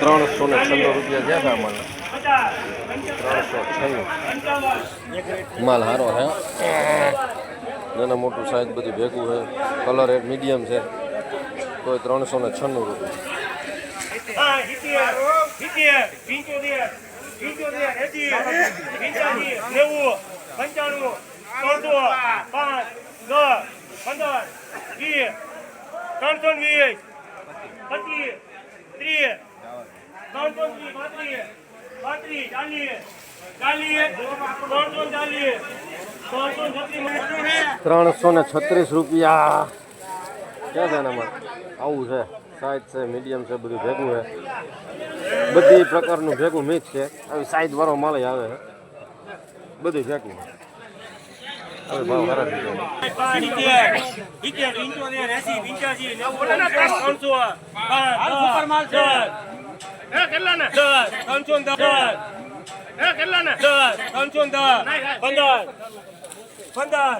ત્રણસો ને છન્નું રૂપિયા થયા હતા અમારે. ત્રણસો છન્નું. માલ સારો છે નાના મોટું સાઈઝ બધું ભેગું છે. કલર એક મીડિયમ છે. તોય ત્રણસો ને છન્નું રૂપિયા. પંચાણું, ત્રણસો, પાંચ, દસ, પંદર, વીસ, ત્રણસો વીસ, પચીસ, ત્રીસ, ત્રણસો ને ત્રીસ, પાંત્રીસ, પાંત્રીસ, ચાલીસ, ચાલીસ, ત્રણસો ને છત્રીસ, રૂપિયા. ક્યાં છે એનામાં? આવું છે. સાઈઝ છે મીડિયમ છે બધું ભેગું છે. બધી પ્રકારનું ભેગું મિક્સ છે. આવી સાઈઝ વાળો માલ આવે છે. બધું ભેગું. હવે ભાવ ખરા થઈ જાય. દસ, ત્રણસો ને? દસ, દસ, ત્રણસો ને દસ, પંદર, પંદર,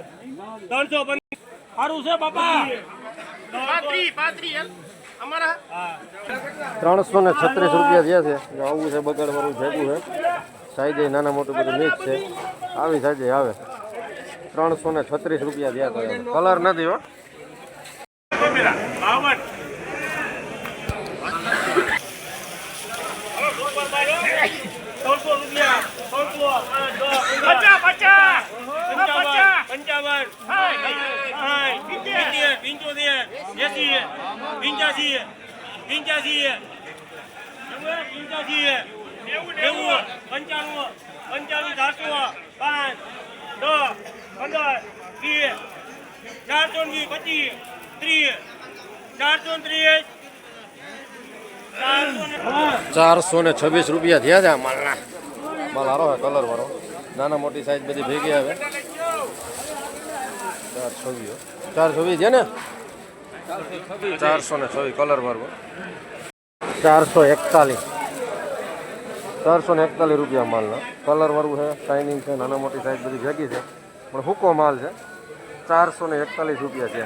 ત્રણસો પંદર. સારું છે બાપા. ત્રણસો ને છત્રીસ રૂપિયા થયા છે. આવું છે બગાડ વાળું ભેગું છે. સાઈજે નાના મોટું બધું મિક્સ છે. આવી સાઈજે આવે. ત્રણસો ને છત્રીસ રૂપિયા થયા છે. કલર નથી હો બાવન ત્રણસો રૂપિયા ત્રણસો પચાસ પચાસ સાઠ સિત્તેર પંચોતેર એસી પંચ્યાસી પંચ્યાસી પંચ્યાસી નેવું પંચાણું પંચાણું ચારસો પાંચ દસ પંદર વીસ ચારસો ને વીસ પચીસ ત્રીસ ચારસો ત્રીસ ચારસો ને ચારસો ને છવ્વીસ રૂપિયા થયા છે માલના. માલ હારો છે કલર વાળો. નાના મોટી સાઈઝ બધી ભેગી આવે. ચાર છવ્વીસ ચાર છવ્વીસ છે ને? ચારસો ને કલર વાળો ચારસો એકતાલીસ. ચારસો ને એકતાલીસ રૂપિયા માલના. કલર વાળું છે શાઇનિંગ છે, નાના મોટી સાઈઝ બધી ભેગી છે. પણ હુકો માલ છે. ચારસો ને એકતાલીસ રૂપિયા છે.